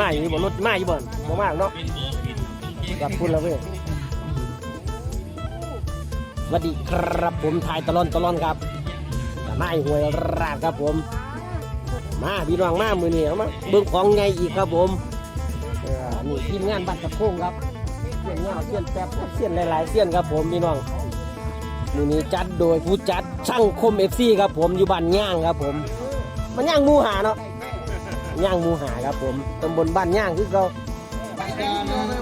มาอยู่นี่บ่รถมาอยู่บ่บ่มากเนาะกลับพุ่นแล้วเว้ยสวัสดีครับผมถ่ายตลอนตลอนครับนายหวยราดครับผม มาพี่น้องมามือเนี้เอามาเบิ่งของไงอีกครับผมนี่ทีมงานบัตรกระโพงครับเสี้ยนเงาเสี้ยนแป๊บเสี้ยนหลายๆเสี้ยนครับผมพี่น้องมือนี้จัดโดยผู้จัดช่างคมเอฟซีครับผมอยู่บ้านย่างครับผม มันย่างมูหาเนาะ ย่างหมูหาครับผมตำบลบ้านย่างคือเขา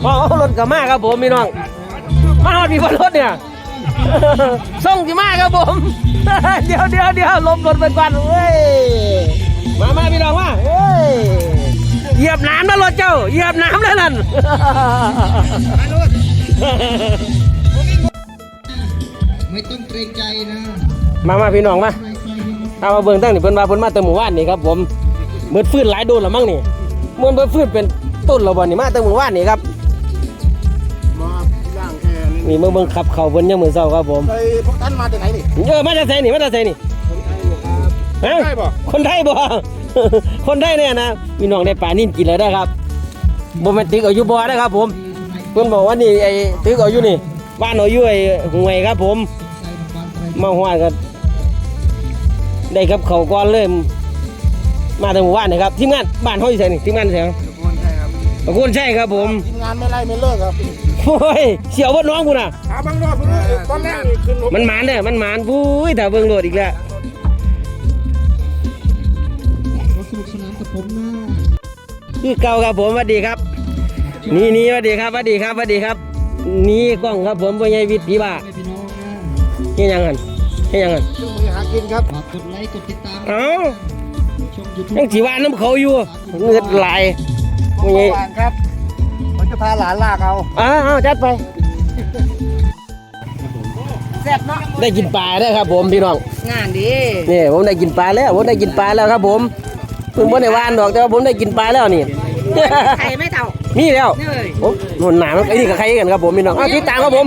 พอเอารถกับมาครับผมพี่น้องมาฮอดพี่บนรถเนี่ยส่งกี่มาครับผมเดี๋ยวเดี๋ยวเดี๋ยวลบรถไปก่อนเว้ยมามาพี่น้องมาเฮ้ยเหยียบน้ำนะรถเจ้าเหยียบน้ำแล้วนั่นไม่ต้องเกรงใจนะมามาพี่น้องมาเอามาเบิ่งตั้งนี่เพิ่นมาเพิ่นมาแต่หมู่บ้านนี่ครับผม เบิดฟื้นหลายโดนแล้วมั้งนี่มันเบิดฟื้นเป็นต้นแล้วบ่นี่มาแต่หมู่บ้านนี่ครับมาย่างแค่นี้นี่มาเบิ่งขับเขาเพิ่นยังมื้อเช้าครับผมไปพวกท่านมาจากไหนนี่เออมาจากไสนี่มาจากไสนี่คนไทยอยู่ครับฮะได้ป่ะคนไทยบ่คนไทยเนี่ยนะพี่น้องได้ปลานิ่นกินแล้วได้ครับบ่แม่นตึกเอาอยู่บ่นะครับผมเพิ่นบอกว่านี่ไอ้ตึกเอาอยู่นี่บ้านเอาอยู่ไอ้ห่วยครับผมมาฮอดก็ได้ครับเขาวก่อนเลย มาทางหมู่บ้านนี่ครับทีมงานบ้านเฮาอยู่ไสนี่ทีมงานไสครับคนไทยครับขอบคุณใช่ครับผมทีมงานไม่ไล่ไม่เลิกครับโอ้ยเสียวบ่น้องกูน่ะหาบางรอบเพิ่งตอนแรกนี่ขึ้นรถมันหมานเด้อมันหมานปุ้ยถ้าเบิ่งโลดอีกแล้วรถสนุกสนานกับผมนะคือเก่าครับผมสวัสดีครับ นี่นี่สวัสดีครับสวัสดีครับสวัสดีครับ นี่กล้องครับผมพ่อใหญ่วิทย์พี่บ้าให้พี่น้องนะเฮ็ดหยังกันเฮ็ดหยังกันเครื่องมือหากินครับฝากกดไลค์กดติดตามเอ้าชม ยูทูบยังสิว่าน้ำเขาอยู่เงือดไหลพ่อใหญ่วานครับ ผมจะพาหลานลากเอาอ้าวจัดไปแซ่บเนาะได้กินปลาได้อครับ ผมพี่น้องงานดีนี่ผมได้กินปลาแล้วผมได้กินปลาแล้วครับ ผมเพิ่งบ่ได้วานดอกแต่ว่าผมได้กินปลาแล้วนี่ไข่ไม่เท่ามีแล้วนี่เลยผมหนุนหนามันไอ้นี่กับใครกันครับผมพี่น้องอ้าวติดตามครับผม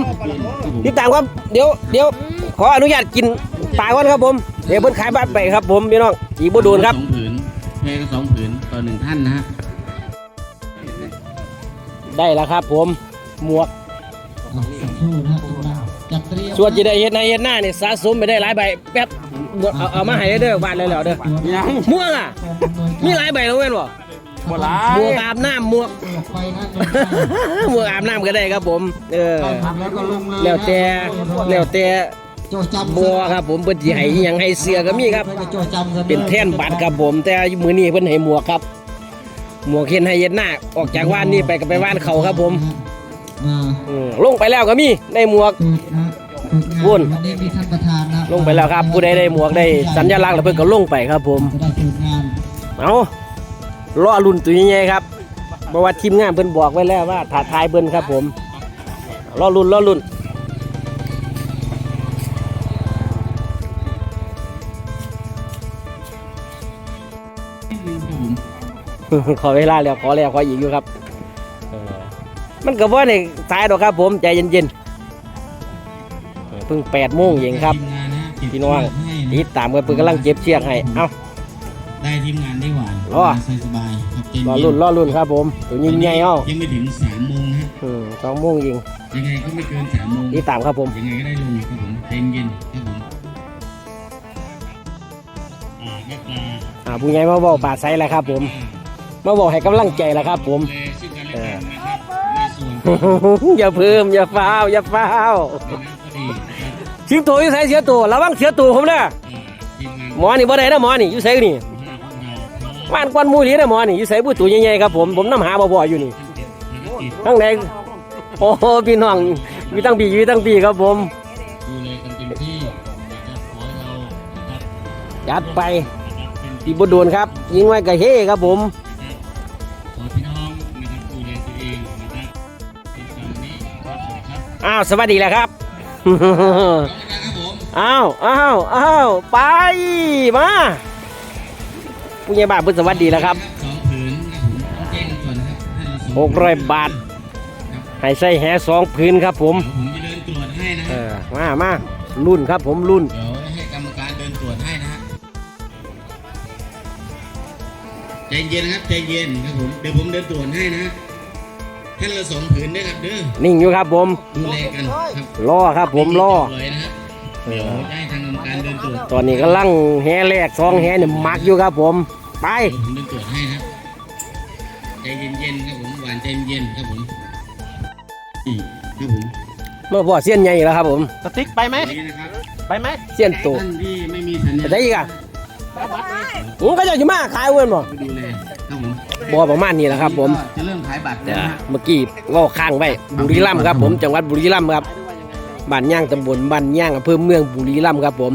ติดตามครับเดี๋ยวเดี๋ยวขออนุญาตกินปลาก่อนครับผม เดี๋ยวเพิ่นขายบ้านไปครับ ผมพี่น้องอีกบ่โดนครับสองผืนเพลงสองผืนต่อหนึ่งท่านนะฮะได้แล้วครับ ผมหมวกอะสักครู่นะครับกำลังจัดเตรียมส่วนจะได้เฮ็ดในเฮ็ดหน้านี่สะสมไปได้หลายใบแป๊บเอาเอามาให้เด้อบาทเลยแล้วเด้อม่วงอะมีหลายใบแล้วเว้นบ่บ่หลาหมวกอาบน้ำหมวกไปนะหมวกอาบน้ำก็ได้ครับผม เออแล้วก็ลงเลยแล้วแต่แล้วแต่ โจจำบัวครับผมเพิ่นสิให้อิหยังให้เสื้อก็มีครับ โจจำซะเป็นแท่นบัตรครับผม แต่มื้อนี้เพิ่นให้หมวกครับ หมวกเห็นให้เย็ดหน้าออกจากว่านนี่ไปก็ไปว่านเขาครับผมมาอืมลงไปแล้วก็มีได้หมวกเปิดนะเปิดงานวุ่น วันนี้มีท่านประธานนะลงไปแล้วครับ ผู้ใดได้หมวกได้สัญลักษณ์แล้วเพิ่นก็ลงไปครับผม จะได้เปิดงานเอารอรุ่นตัวใหญ่ๆครับเพราะว่าทีมงานเพิ่นบอกไว้แล้วว่าถ่าทายเพิ่นครับผมรอรุ่นรอรุ่น ขอเวลาแล้วขอแล้วขออีกอยู่ครับเออมันก็บ่ได้สายดอกครับผมใจเย็นๆเออเพิ่งแปดโมงเองครับทีมงานนะเก็บพี่น้องให้ตินะดตามกันเพิ่นกำลังเจ็บเชือกให้เอ้าได้ทีมงานได้หวานรอสบายๆครับเย็นรอๆรุ่นรอรุ่นครับผมตัวยิ่งใหญ่เอ้ายังไม่ถึงสามโมงนะฮะอืมสองโมงยิงยังไงก็ไม่เกินสามโมงติดตามครับผมยังไงก็ได้ลงครับผมใจเย็นๆครับผมอ่าแม่ปลาอ่าผู้ใหญ่มาบอกป่าไซแล้วครับผม มาบอกให้กำลังใจแล้วครับ ผมแลซึ่งกันและกันนะครับในส่วนอย่าเพิ่มอย่าฟ้าวอย่าฟ้าวของคดีนะครับสิงโตอยู่ไสเสียตัวระวังเสียตัวผมเด้ออ่าทีมงานหมอนี่บ่ได้นะหมอนี่อยู่ไสนี่ของเราของเราบ้านกวนหมูนี่นะหมอนี่อยู่ไสผู้ตัวใหญ่ๆครับผมผมน้ำหาบ่บ่อยู่นี่ภารกิจทั้งไหนโอ้โหพี่น้องมีตั้งปีมีตั้งปีครับผมดูแลกันเต็มที่นะครับขอให้เรานะครับจัดไปนะครับเป็นตีบ่โดนครับ ยิงไว้กะเฮครับผม อ้าวสวัสดีแล้วครับครับผมอ้าวอ้าวอ้าวไปมาผู้ใหญ่บ้านเพิ่นสวัสดีแล้วครับสองผืนนะครับผมต้องแจ้งกันก่อนนะครับให้เราส่งหกร้อยบาทให้ใส่แหสองพื้นครับผมเดี๋ยวผมจะเดินตรวจให้นะเอฮะอมามารุ่นครับผมรุ่นเดี๋ยวให้กรรมการเดินตรวจให้นะฮะใจเย็นนะครับใจเย็นครับผมเดี๋ยวผมเดินตรวจให้นะ ท่านละสองผืนด้วยครับเด้อนิ่งอยู่ครับผมดูแลกันครับรอครับ ผมรอเลยนะครับเดี๋ยวได้ทางกรรมการเดินตรวจตอนนี้กำลังแห่แรกสองแห่เนี่ยมักอยู่ครับผม ไปเดี๋ยวผมเดินตรวจให้นะครับใจเย็นๆครับผมหวานใจเย็นครับผมนี่ครับผมเมื่อพ่อเสี้ยนใหญ่แล้วครับ ผมสติ๊กไปไหมนี่นะครับไปไหมเสี้ยนโตท่านที่ไม่มีสัญญาไปได้อีกอะโอ้ก็จะอยู่มาขายเว้นบ่ดูแลครั บผมบ่ประมาณนี้แหละครับ ผมก็จะเริ่มขายบัตรแล้วเดี๋ยวนะฮะเมื่อกี้เว่าข้างไว้บุรีรัมย์ครับ ผมจังหวัดบุรีรัมย์ครับบ้านย่างตำบลบ้านย่างอำเภอเมืองบุรีรัมย์ครับ ผม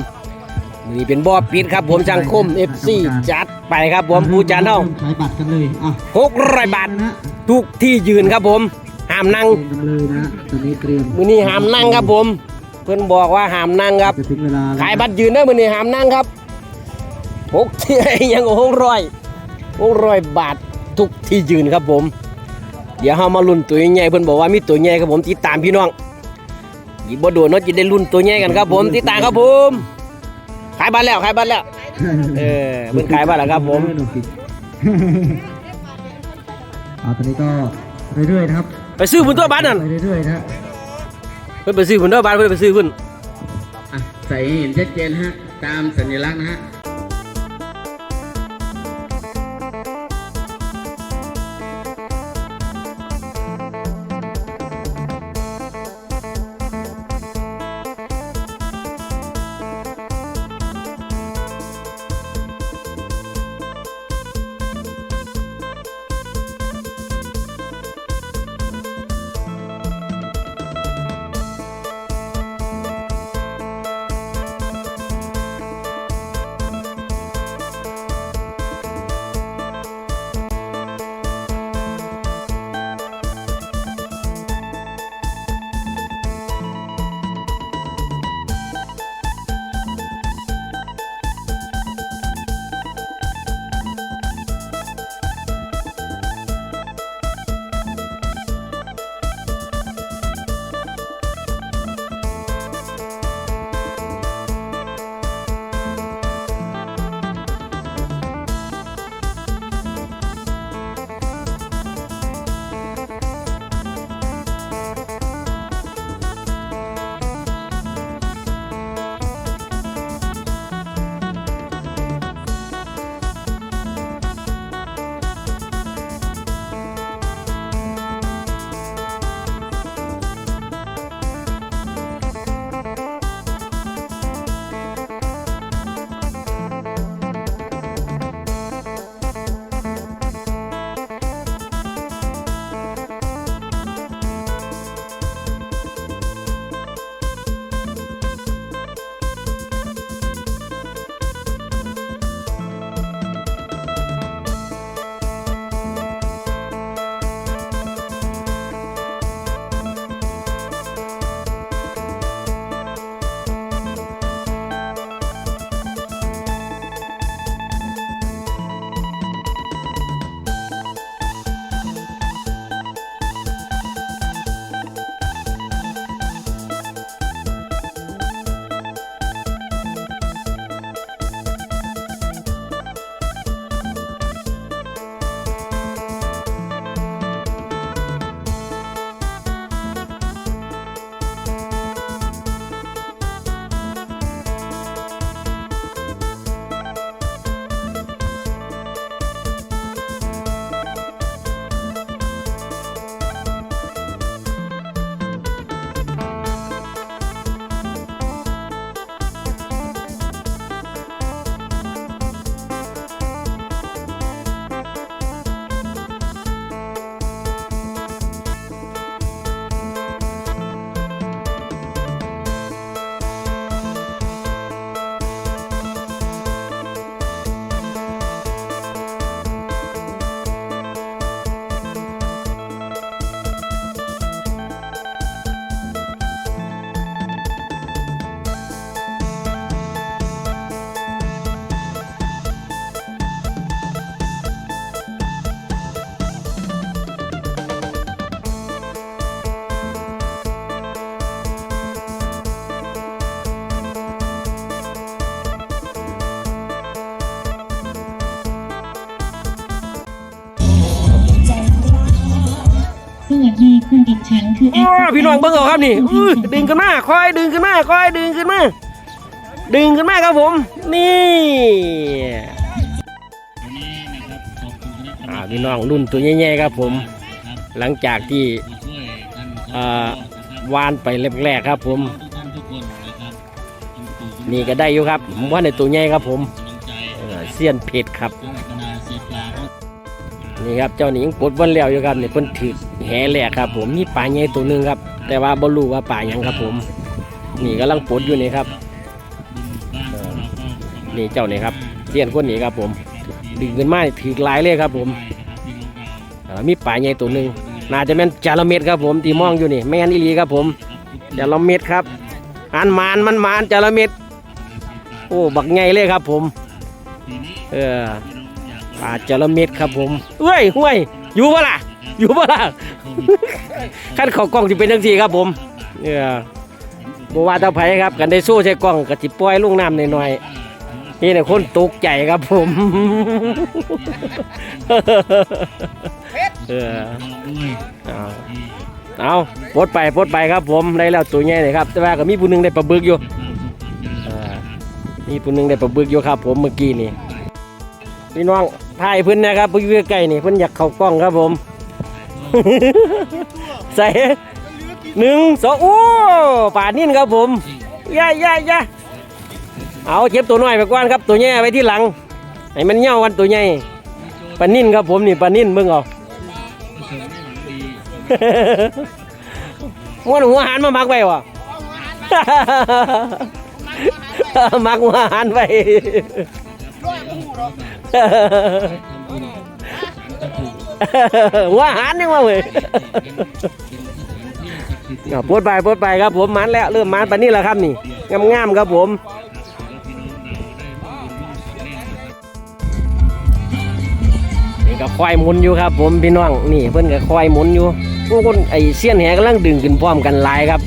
นี่เป็นบ่อปิดครับ ผมจังคม FC จัดไปครับ ผมผู้จานเฮาขายบัตรกันเลยอะ600บาทนะทุกที่ยืนครับผมห้ามนั่งเตรียมกันเลยนะตอนนี้เตรียมมื้อนี้ห้ามนั่งครับผม เพิ่นบอกว่าห้ามนั่งครับจะถึงเวลาแล้วขายบัตรยืนได้อมื้อนี้ห้ามนั่งครับหกที่ยังหกร้อยหกร้อยบาท ทุกที่ยืนครับผม เดี๋ยวเฮามาลุ้นตัวใหญ่ๆเพิ่นบอกว่ามีตัวใหญ่ครับผมติดตามพี่น้องหยิบบ่โดนเนาะจะได้ลุ้นตัวใหญ่กันครับผมติดตามครับผมขายบัตรแล้วขายบัตรแล้วเออเพิ่นขายบัตรแล้วครับผมอ่าตอนนี้ก็เรื่อยๆนะครับ ไปซื้อพุ่นตัวบัตรนั่นไปเรื่อยๆนะเพิ่นไปซื้อพุ่นตัวบัตรเพิ่นไปซื้อพุ่นอะใส่ให้เห็นชัดเจนฮะตามสัญลักษณ์นะฮะ พี่น้องเบิ่งเอาครับนี่อื้อดึงขึ้นมาคอยดึงขึ้นมาคอยดึงขึ้นมาดึงขึ้นมาครับผม นี่อ่าพี่น้องรุ่นตัวใหญ่ๆครับผม หลังจากที่วยกันอ่านะครับวานไปแรกๆครับ ผม นี่ก็ได้อยู่ครับผมว่าในตัวใหญ่ครับผมเสี้ยนเผ็ดครับ นี่ครับเจ้านี่ยังปลดวันแล้วอยู่ครับนี่เพิ่นถือแหแหลกครับ ผมมีปลาใหญ่ตัวหนึงครับ แต่ว่าบ่รู้ว่าปลาหยังครับ ผม นี่กำลังปลดอยู่นี่ครับนี่เจ้านี่ครับเสี้ยนคนนี้ครับ ผมดึงขึ้นมาถือหลายเลยครับ ผมมีปลาใหญ่ตัวหนึ่งน่าจะเป็นจาระเม็ดครับผมที่มองอยู่นี่แม่นอีหลีครับ ผมจาระเม็ดครับอันมานมันมานจาระเม็ดโอ้บักใหญ่เลยครับ ผม เออ ปลาจาระเม็ดครับผมเอ้ยห้วยอยู่ปะล่ะ อยู่ปะล่ะขั้นเขากล้องจะเป็นจังซี่ครับผมเออบัว่าเตาไผครับ กันได้สู้ใช้กล้องกับจิปล่อยลงน้ำหน่อยๆนี่เนี่ยคนตกใจครับผมเออด้วยเอาเอาปลดไปปลดไปครับผมได้แล้วตัวใหญ่เลยครับ แต่ว่าก็มีผู้หนึงได้ปลาบึกอยู่เออมีผู้หนึงได้ปลาบึกอยู่ครับ ผมเมื่อกี้นี่พี่น้อง ถ่ายเพิ่นนะครับเพิ่นอยู่ใกล้ๆนี่เพิ่นอยากเข้ากล้องครับผม ใส่หนึ่งสองโอ้ป่านิ่นครับผมย่าย่าย่าเอาเจ็บตัวน้อยไปก่อนครับตัวใหญ่ไว้ที่หลังให้มันเหี่ยวันตัวใหญ่ปลานิ่นครับผมนี่ปลานิ่นเบิ่งเอาม้วนหัวหันมามักไว้วะมักหัวหันไว้ หัวหันยังว่าเว้ยอะปวดไปปวดไปครับผมมันแล้วเริ่มมันไปนนี้แหละครับนี่งามๆครับผมนี่ก็ควายหมุนอยู่ครับ ผมพี่น้องนี่เพิ่อนก็ควายหมุนอยู่พวกคนไอเสี้ยนแหกำลังดึงขึ้นพร้อมกันหลายครับ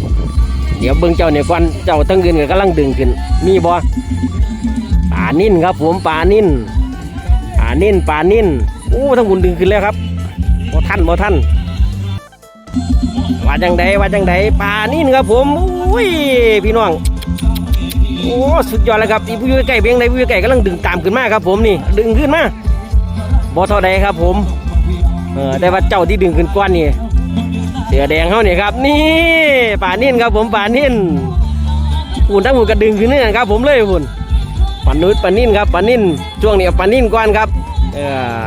เดี๋ยวเบิ่งเจ้าเนี่ยก่อนเจ้าตั้งเงินก็กำลังดึงขึ้นมีบ่ นิ่นครับ ผมปลานิ่นปลานิ่นปลานิ่นโอ้ทั้งบุญดึงขึ้นแล้วครับบ่ทันบ่ทันว่าจังใดว่าจังใดปลานิ่นครับ ผมอุ้ยพี่น้องโอ้สุดยอดเลยครับอีผู้ยู่ใกล้เพียงใดผู้ยู่กล้กำลังดึงตามขึ้นมาครับ ผมนี่ดึงขึ้นมาบ่เท่าใดครับ ผมเออแต่ว่าเจ้าที่ดึงขึ้นก้อนนี่เสือแดงเขาเนี่ยครับ นี่ป่านิ่นครับผมป่านิ่นอุ่นทั้งหุ่นกระดึงขึ้นนี่ครับผมเลยหุ่น ป่านุษป่านิ่นครับป่านิ่นช่วงนี้เอาป่านิ่นก่อนครับเออ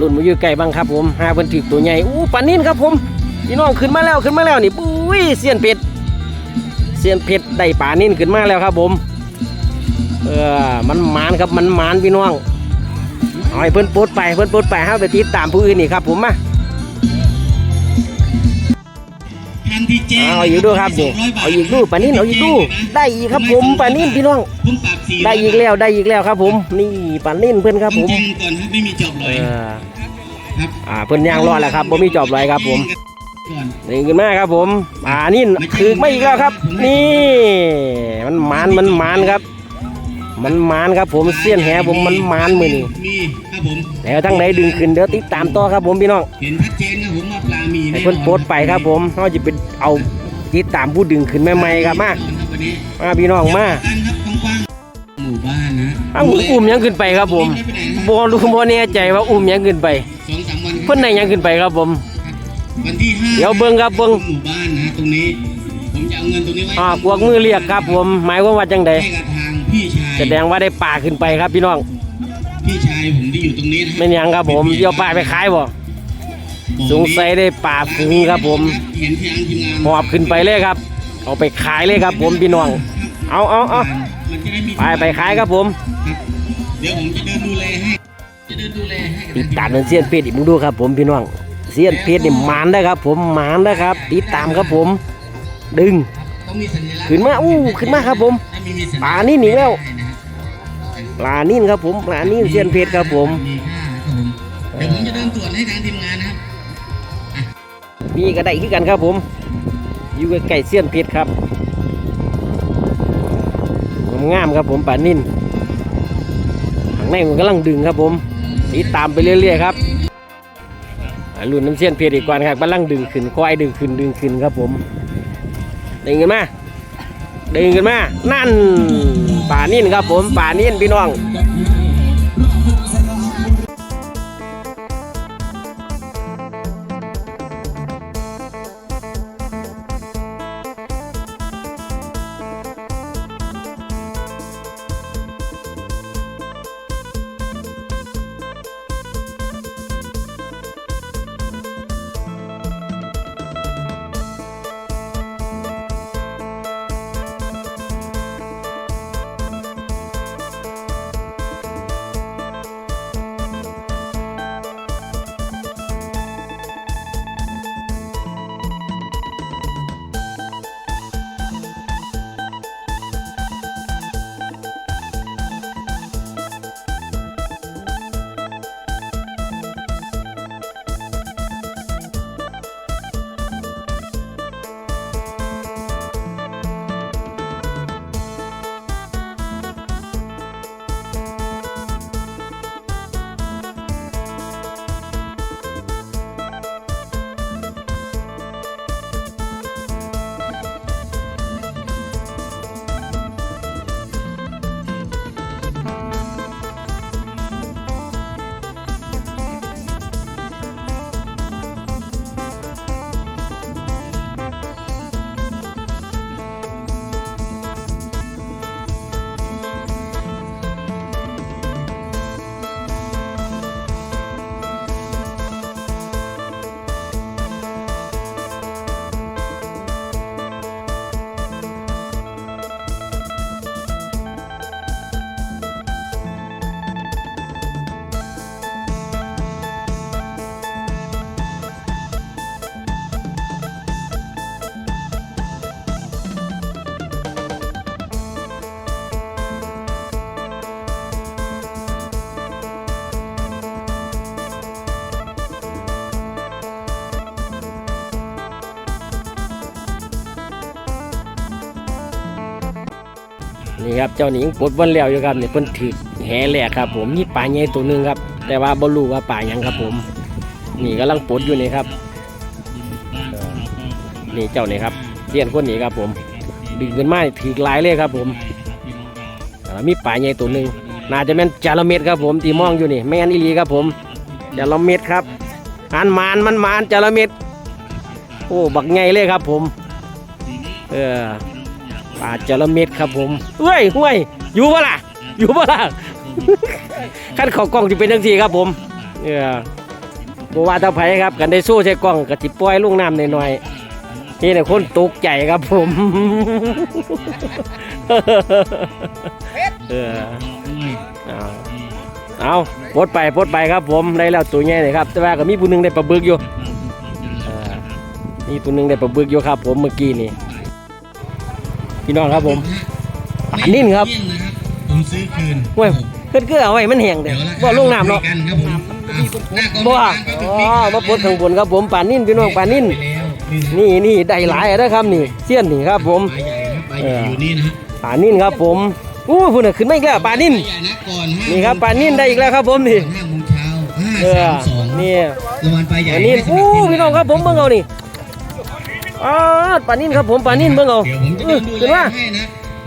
รุ่นมาอยู่ใกล้บ้างครับผมหาเพิ่นถือตัวใหญ่อู้ป่านิ่นครับผมพี่น้องขึ้นมาแล้วขึ้นมาแล้วนี่ปุ้ยเสียนเป็ดเสียนเป็ดได้ป่านิ่นขึ้นมาแล้วครับผมเออมันมานครับมันมานพี่น้องเอาให้เพิ่นปลดไปเพิ่นปลดไปห้าไปติดตามผู้อื่นนี่ครับผมมา เอาอยู่ดูครับนี่เอาอีกดูปลานิ่นเอาอีกดูได้อีกครับผมปลานิ่นพี่น้องผมปรับสีได้อีกแล้วได้อีกแล้วครับ ผม นี่ปลานิ่นเพื่อนครับผมแจ้งก่อนครับไม่มีจบเลเอยอครับอ่าเพื่อนย่างรอดแล้วครับผมมีจอบเลยครับผมก่อนนี่ขึ้นมาครับผมปลานิ่นคือไม่อีกแล้วครับ นี่ มันมานมันมานครับ มันมานครับผมเสี้ยนแหผมมันมานมือนี่มีครับผมแล้วทั้งไหนดึงขึ้นเดี๋ยวติดตามต่อครับผมพี่น้องเห็นชัดเจนครับผมว่าปลามีให้แน่นอนเพื่อนโพสต์ไปครับผมเขาจะเป็นเอาติดตามผู้ดึงขึ้นใหม่ๆครับมาครับวันนี้มาพี่น้องมากันครับกว้างๆหมู่บ้านนะอ้าวอุ้มยังขึ้นไปครับผมบอรู้บอแน่ใจว่าอุ้มยังขึ้นไปสองสามวันเพิ่นไหนยังขึ้นไปครับผมวันที่ห้าเดี๋ยวเบิ่งครับเบิ่งหมู่บ้านนะตรงนี้ผมจะเอาเงินตรงนี้ไว้อ่ากวกมือเรียกครับผมหมายความว่าจังใด แสดงว่าได้ป่าขึ้นไปครับพี่น้อง พี่ชายผมที่อยู่ตรงนี้นะไม่นหยังครับผมเดี๋ยวป่าไปขายบ่สงสัยได้ป่าฝึงครับผมเห็นทางทีมงานหอบขึ้นไปเลยครับ เอาไปขายเลยครับ ผมพี่น้อง เอาเอาเอามันจะได้มีไปไปขายครับผม เดี๋ยวผมจะเดินดูแลให้จะเดินดูแลให้ติดตามเป็นเสี้ยนเพชรอีกมึงดูครับผมพี่น้องเสี้ยนเพชรนี่หมานนะครับ ผมหมานนะครับ ติดตามครับผม ดึงต้องมีสัญลักษณ์ขึ้นมาอู้ขึ้นมาครับผมถ้าไม่มีสัญลักษณ์ป่านี่หนีแล้วได้นะครับป ลานิ่นครับผมปลานิ่นเสี้ยนเพชรครับผมมีค่าครับผมเดี๋ยวผมจะเดินตรวจให้ทางทีมงานนะครับมีก็ได้คือกันครับผม อยู่ใกล้ๆเสี้ยนเพชรครับงามๆครับผมป่านิ่นข้างในมันกำลังดึงครับผมติดตามไปเรื่อยๆครับรุ่นน้ำเสี้ยนเพชรอีกก่อนครับกำลังดึงขึ้นควายดึงขึ้นดึงขึ้นครับผมดึงกันมาดึงกันมานั่น ป่านิ่นครับผมป่านิ่นพี่น้อง ครับเจ้าหนิงปลดวันแล้วอยู่ครับเนี่เพิ่นถือแหแหลกครับ ผมนี่ปลาใหญ่ตัวหนึงครับ แต่ว่าบ่รู้ว่าปลาหยังครับผม นี่กำลังปลดอยู่นี่ครับนี่เจ้านี่ครับเลี้ยนคนนี้ครับ ผมดึงขึ้นมาถือหลายเลยครับ ผมมีปลาใหญ่ตัวหนึ่งน่าจะแม่นจาระเม็ดครับผมที่มองอยู่นี่แม่นอีลีครับ ผมจาระเม็ดครับอันมานมันมานจาระเม็ดโอ้บักใหญ่เลยครับ ผม เออ ปลาจระเม็ดครับผมเฮ้ยห้วยอยู่ปะล่ะอยู่ปะล่ะขั้นเขอกล้องจะเป็นทังสี่ครับผมเออบัว่าตาไผครับกันได้สู้ใช้กล้องกะติปล่อยลูกน้ำหน่อยๆนี่เนี่ยคนตกใจครับผมเออเอาเอาปลดไปปลดไปครับผมได้แล้วตัวใหญ่เลยครับ แต่ว่าก็มีผู้หนึงได้ปลาบึกอยู่เออมีผู้หนึงได้ปลาบึกอยู่ครับ ผมเมื่อกี้นี่ พี่น้องครับผมอันนี้ครับเที่ยงนะครับผมซื้อคืนเว้ยเพิ่นคือเอาไว้มันแห้งเด้เดี๋ยวบ่ลงน้ำเนาะคุยกันครับผมอะหน้ากองบ่ร้านก็ถูกอ๋อปิดมาปลดข้างบนครับผมป่านิ่นพี่น้องป่านิ่นไปแล้วนี่นี่ได้หลายนะครับนี่เสี้ยนนี่ครับผมปลาใหญ่นะปลาใหญ่อยู่นี่นะฮะป่านิ่นครับผมอู้พุ่นน่ะขึ้นมาอีกแล้วป่านิ่นปลาใหญ่นะก่อนห้านี่ครับป่านิ่นได้อีกแล้วครับผมนี่ก่อนห้าโมงเช้าห้าเออสามสองนี่รางวัลปลาใหญ่ป่านิ่นให้สำหอู้รับทีมพี่น้องครับผมเบิ่งเอานี่ อ๋อป่านิ่นครับผมป่านิ่นเบิ่งเอาเดี๋ยวผมจะอื้เดิอนดูขึ้นแลมาให้นะ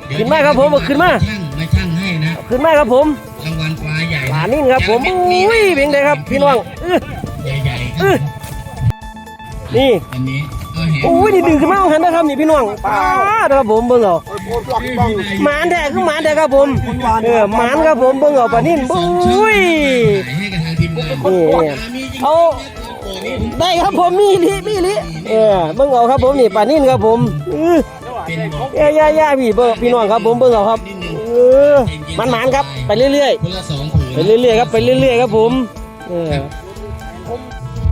เดี๋ยวขึ้นมาครับผมเอาขึ้นมาช่างมาช่างให้นะขึ้นมาครับผมรางวัลปลาใหญ่ป่านิ่นครับผมอุ้ยเบ่งได้ครับพี่น้องอื้อใหญ่ๆคอื้รัอบนี่อันนี้ก็เห็นโอ้ยนี่ดึงขึ้นมาเอาหันนะครับนี่พี่น้องป้าดครับผมเบิ่งเอาหมานแท้คือหมานแท้ครับผมเออหมานครับผมเบิ่งเอาปลานิ่นบุ้ยให้กับทางทีมงานนี่เขา ได้ครับผมมีลิมีลิเออเบิ่งเอาครับผมนี่ปลานิ่นครับผมเอกเอ้ยย่าย่าพี่เบิ่งพี่น้องครับผมเบิ่งเอาครับเออมันหมานครับไปเรื่อยๆไปเรื่อยๆครับไปเรื่อยๆครับผมเออ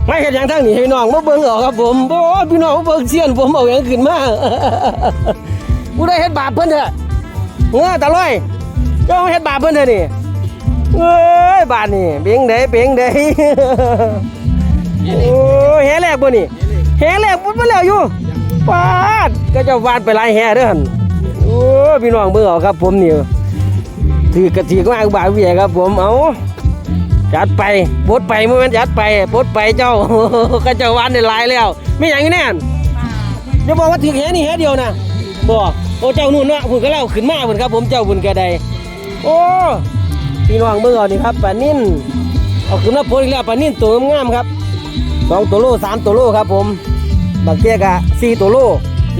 ไม่เห็นอย่างทั้งนี้พี่น้องมาเบิ่งเอาครับผมโอ้พี่น้องเบิ่งเสียนผมเอาอย่างขึ้นมากูได้เฮ็ดบาปเพิ่นเถอะเงือตาลอยเจ้าเฮ็ดบาปเพิ่นเถอะนี่เอ้ยบาดนี่เปียงเด้เปียงเด้ โอ้ยแห่แรกบ่นี่แห่แรกบ่มาแล้วอยู่ปาดก็เจะวาดไปหลายแห่เด้อหั่นโอ้ยพี่น้องเบิ่งเอาครับผมนี่ถือกระถือก็อ้างบาปเวียครับผมเอาแจัดไปปลดไปเมื่อวันจัดไปปลดไปเจ้าก็เจ้าวันได้หลายแล้วไม่อย่างนี้แน่นอย่าบอกว่าถึงแค่นี้แค่เดียวนะบอกโอ้เจ้านู่นเนาะพุ่นก็เล่าขึ้นมาพุ่นครับ ผมเจ้าพุ่นกระไดโอ้พี่น้องเบิ่งเอานี่ครับปลานิ่นเอาขึ้นมาโพดอีกแล้วปลานิ่นตัวงามๆครับ สองตัวโลสามตัวโลครับผม บางเทียกะสี่ตัวโล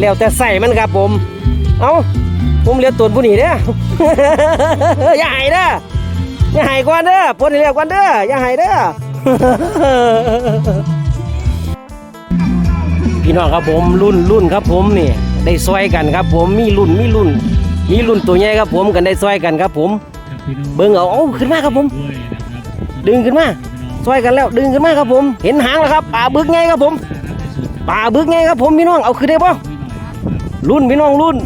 แล้วแต่ใส่มันครับผม เอาผมเรียกตัวผู้นี้เด้ออย่าใหายเด้ออย่าใหายกวนเด้อปนให้เรียกกวนเด้ออย่าใหายเด้อพี่น้องครับผมรุ่นรุ่นครับผมนี่ได้ซอยกันครับผมมีรุ่นมีรุ่น มีรุ่นตัวใหญ่ครับผมกันได้ซอยกันครับผม เบิ่งเอาเอาขึ้นมาครับผม ดึงขึ้นมา ซอยกันแล้วดึงขึ้นมาครับผม เห็นหางแล้วครับป่าบึกไงครับผมป่าบึกไงครับผมพี่น้องเอาขึ้นได้ป่รุ่นพี่น้องรุ่น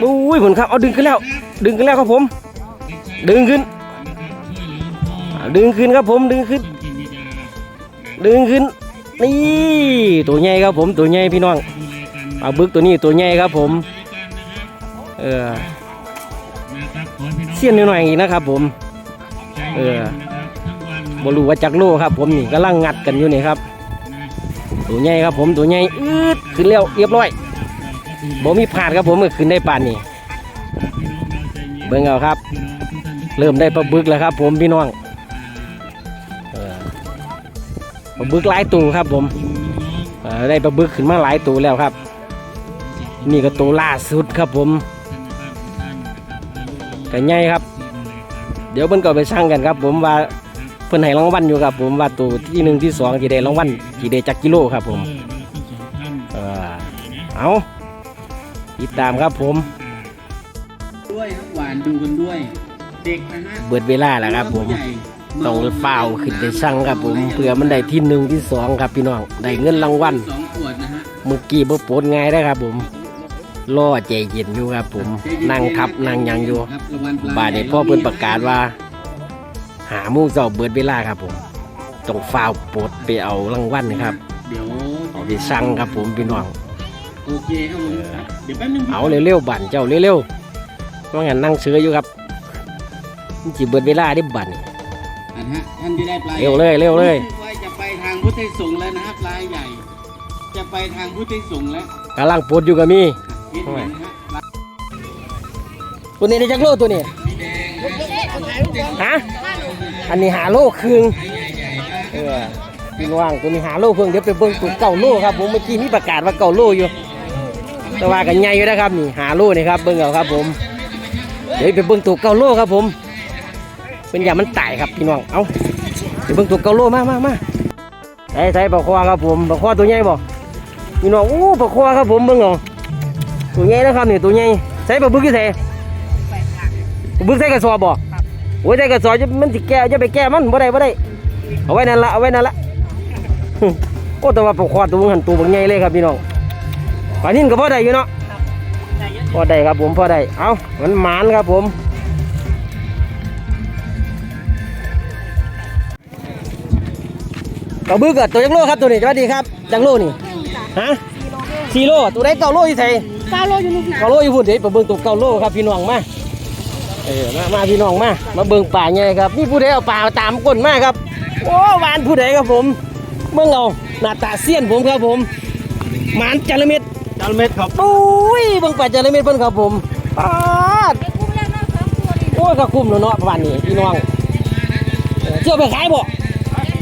อุ้ยผลครับเอาดึงขึ้นแล้ว ดึงขึ้นแล้วครับผม ดึงขึ้น ดึงขึ้นครับผมดึงขึ้น ดึงขึ้นนี่ตัวใหญ่ครับผมตัวใหญ่พี่น้องปลาบึกตัวนี้ตัวใหญ่ครับผมเออเสี้ยนหน่อยอีกนะครับผม เออ บรูว่าจักโลครับ ผมนี่กำลังงัดกันอยู่นี่ครับตัวใหญ่ครับผมตัวใหญ่อืดขึ้นแล้วเรียบร้อยบ่มีพลาดครับผมก็ขึ้นได้ป่านนี่เบิ่งเอาครับ เริ่มได้ปลาบึกแล้วครับ ผมพี่น้องปลาบึกหลายตัวครับผมได้ปลาบึกขึ้นมาหลายตัวแล้วครับ นี่ก็ตัวล่าสุดครับผมกันใหญ่ครับ เดี๋ยวเพิ่นก็ไปช่างกันครับ ผมว่า เพิ่นให้รางวัลอยู่ครับผมว่าตัวที่หนึ่งที่สองกี่ได้รางวัลกี่ได้จักกิโลครับผมเออเอาติดตามครับผม ด้วยครับหวานดูกันด้วย เด็กนะฮะเบิดเวลาแล้วครับผมต้องเฝ้าขึ้นไปช่างครับผมเพื่อมันได้ที่หนึ่งที่สองครับพี่น้องได้เงินรางวัลสองขวดนะฮะเมื่อกี้บ่ปลดง่ายได้อครับผมรอใจเย็นอยู่ครับผม นั่งทับนั่งหยังอยู่ครับรางวัลปลบาดนี้พ่อเพิ่นประกาศว่า หาโมูเจ้าเบิดเวลาครับผมต้องฝ้าวปลดไปเอารางวัลนะครับเดี๋ยวเอาไปสั่งครับผมพี่น้องโอเคครับผมเดี๋ยวแป๊บนึงเอาเร็วๆบั่นเจ้าเร็วๆว่างั้นนั่งเสืออยู่ครับมันจิเบิดเวลาได้บั่นอันฮะท่านที่ได้ปลาเร็วเลยเร็วเลยว่าจะไปทางพุทธสงฆ์แล้วนะฮะปลาใหญ่ จะไปทางพุทธสงฆ์แล้วกำลังปลดอยู่กับมีเห็นเห็นฮะปลาตัวนี้ได้จักโลตัวนี้ฮะ อันนี้หาโลครึ่งเออพี่น้องตัวนี้หาโลครึ่งเดี๋ยวไปเบิ่งตัวเก่าโลครับผมเมื่อกี้มีประกาศว่าเก่าโลอยู่ แต่ว่ากันใหญ่อยู่นะครับนี่หาโลนี่ครับเบิ่งเอาครับผมเดี๋ยวไปเบิ่งตัวเก่าโลครับผม เป็นอย่างมันตายครับพี่น้องเอาไปเบิ่งตัวเก่าโลมามามาใส่ใส่ปลาคอครับผมปลาคอตัวใหญ่บ่พี่น้องโอ้ปลาคอครับผมเบิ่งเอาตัวใหญ่นะครับนี่ตัวใหญ่ใส่ปลาบึกกี่ใส่บึกใส่กระสอบบ่ โอ้ยใส่กระสอบจะมันสิแก้จะไปแก้มันบ่ได้บ่ได้ เอาไว้นั่นละเอาไว้นั่นละโอ้แต่ว่าปลาคอตัวมันหันตัวบักใหญ่เลยครับพี่น้องปลานิ่นก็พอได้อยู่เนาะพอได้ครับผมพอได้ เอามันหมานครับผมกระบึกอะตัวจังโลครับตัวนี้สวัสดีครับจังโลนี่ฮะสี่โลตัวได้เก้าโลอยู่ใส่เก้าโลอยู่ลูกนะเกาโลอยู่พุ่นเดี๋ยวไปเบิ่งตัวเกาโลครับพี่น้องมา เออมามาพี่น้องมา มาเบิ่งป่าใหญ่ครับนี่ผู้ใดเอาป่าตามก้นมาครับ โอ้หวานผู้ใดครับผมเบิ่งเอาหน้าตาเสี้ยนผมครับผมหมานจาระเม็ดจานเม็ดครับโอ้ยเบิ่งป่าจาระเม็ดเพิ่นครับผมปาดโอ้ยก็คุ้มแล้วเนาะประมาณนี้พี่น้องเออเที่ยวไปขายบ่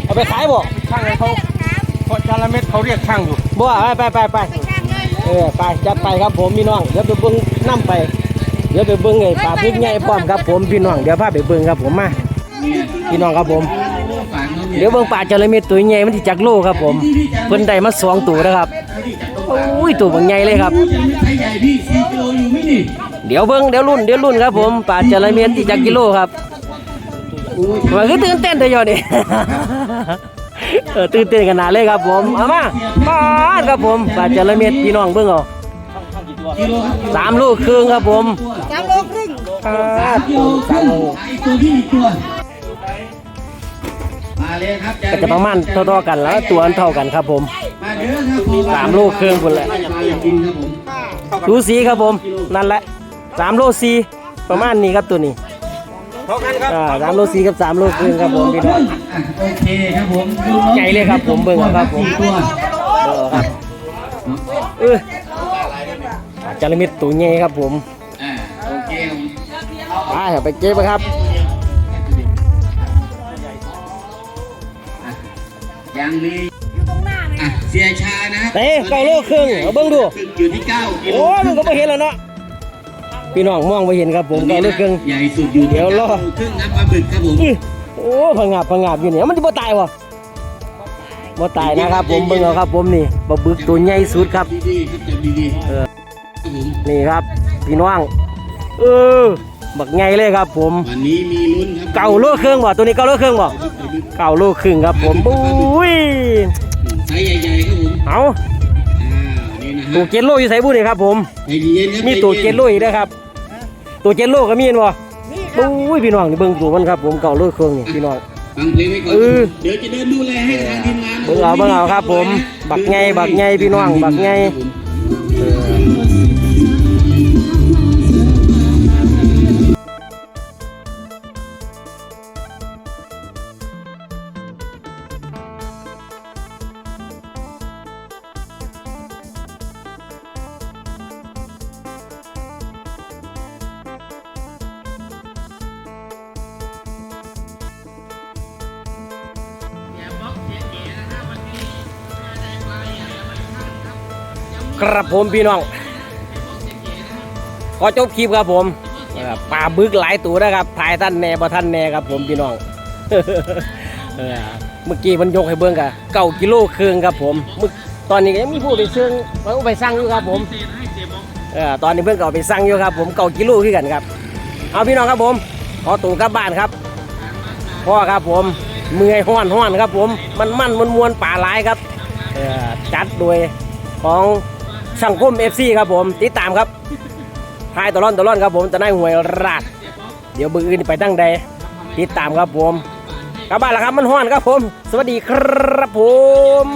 เอาไปขายบ่ช่างเขาเพราะจานละเม็ดเขาเรียกช่างอยู่บ่ไปไปไปไปเออไปจัดไปครับผมพี่น้องเดี๋ยวไปเบิ่งน้ำไป เดี๋ยวไปเบิ่งไอ้ปลาพริกใหญ่พร้อมครับผมพี่น้องเดี๋ยวพาไปเบิ่งครับผมมาพี่น้องครับผม เดี๋ยวเบิ่งปลาจระเม็ดตัวใหญ่มันสิจักโลครับผมเพิ่นได้มาสองตัวนะครับโอ้ยตัวบางใหญ่เลยครับเดี๋ยวเบิ่งเดี๋ยวรุ่นเดี๋ยวรุ่นครับผมปลาจระเม็ดที่จักกิโลครับมันคือตื่นเต้นเถอยนี่ตื่นเต้นขนาดเลยครับผมเอามาปาครับผมปลาจระเม็ดพี่น้องเบิ่งเอากิโลครับ สามลูกครึ่งครับผมสามโลครึ่งปาดกิโลคสามรึ่งลูกไอตัวที่อีกตัวมาเลยครับก็จะประมาณเท่าๆกันแล้วตัวอันเท่ากันครับผมมาเด้อครับผมสามลูกครึ่งพุ่นแหละปลาอยากกินครับผมดูสีครับผมนั่นแหละสามโลสีประมาณนี้ครับตัวนี้เท่ากันครับอ่าสามโลสี่กับสามโลครึ่งครับผมพี่น้องอะโอเคครับผมดูน้องใหญ่เลยครับผมเบิ่งเอาครับผมสี่ตัวเออครับเอออา จารย์มิตรตัวใหญ่ครับผมอ่าโอเคครับผมไปเอาไปเก็บไปครับอะยังมีอะเสียชานะครับเต้เก้าโลครึ่งเอาเบิ่งดูอยู่ที่เก้ากิโลโอ้ยมันก็ไม่เห็นแล้วเนาะพี่น้องมองไม่เห็นครับผมเก้าโลครึ่งใหญ่สุดอยู่ที่เดี๋ยวรอเก้าโลครึ่งครับปลาบึกครับผมอื้อโอ้พังงาบพังงาบอยู่เนี่ยมันจะบ่ตายวะบ่ตายนะครับผมเบิ่งเอาครับผมนี่ปลาบึกตัวใหญ่สุดครับดีๆครับจับดีๆเออครับผม นี่ครับ พี่น้องเออบักใหญ่เลยครับ ผมวันนี้มีลุ้นครับเก้าโลครึ่งบ่ตัวนี้เก้าโลครึ่งบ่เก้าโลครึ่งครับผมบุ้ยไซส์ใหญ่ๆครับผมเอาอ่านี่นะฮะตัวเกตโลอยู่ไสบุนี่ครับ ผมใจเย็นๆครับมีตัวเกตโลอีกนะครับ ตัวเกตโลก็มีเห็นบ่บุ้ยพี่น้องนี่เบิ่งตัวมันครับ ผมเก้าโลครึ่งนี่พี่น้องฟังเพลงไว้ก่อนเออเดี๋ยวจะเดินดูแลให้ทางทีมงานเบิ่งเอาเบิ่งเอาครับ ผม บักไงบักไงพี่น้องบักไง ครับผมพี่น้อง ขอจบคลิปครับผมเอ่อปลาบึกหลายตัวนะครับถ่ายท่านแน่บ่ท่านแน่ครับผมพี่น้องเมื่อกี้มันยกให้เบิ่งกะเก้ากิโลครึ่งครับผมมึกตอนนี้ก็ยังมีผู้ไปซื้อเอาไปสั่งอยู่ครับผมเออตอนนี้เพิ่งก็เอาไปสั่งอยู่ครับ ผมเก้ากิโลขึ้นกันครับ เอาพี่น้องครับผมขอตัวกลับบ้านครับพ่อครับผมเมื่อยห้อนห้อนครับผมมันมันมันมวนป่าหลายครับจัดโดยของ สังคมเอฟซีครับผม ติดตามครับทายตลอนตลอนครับผมจะได้หวยราดเดี๋ยวเบออื่นไปตั้งใดติดตามครับผมกลับบ้านแล้วครับมันห้อนครับผม สวัสดีครับผม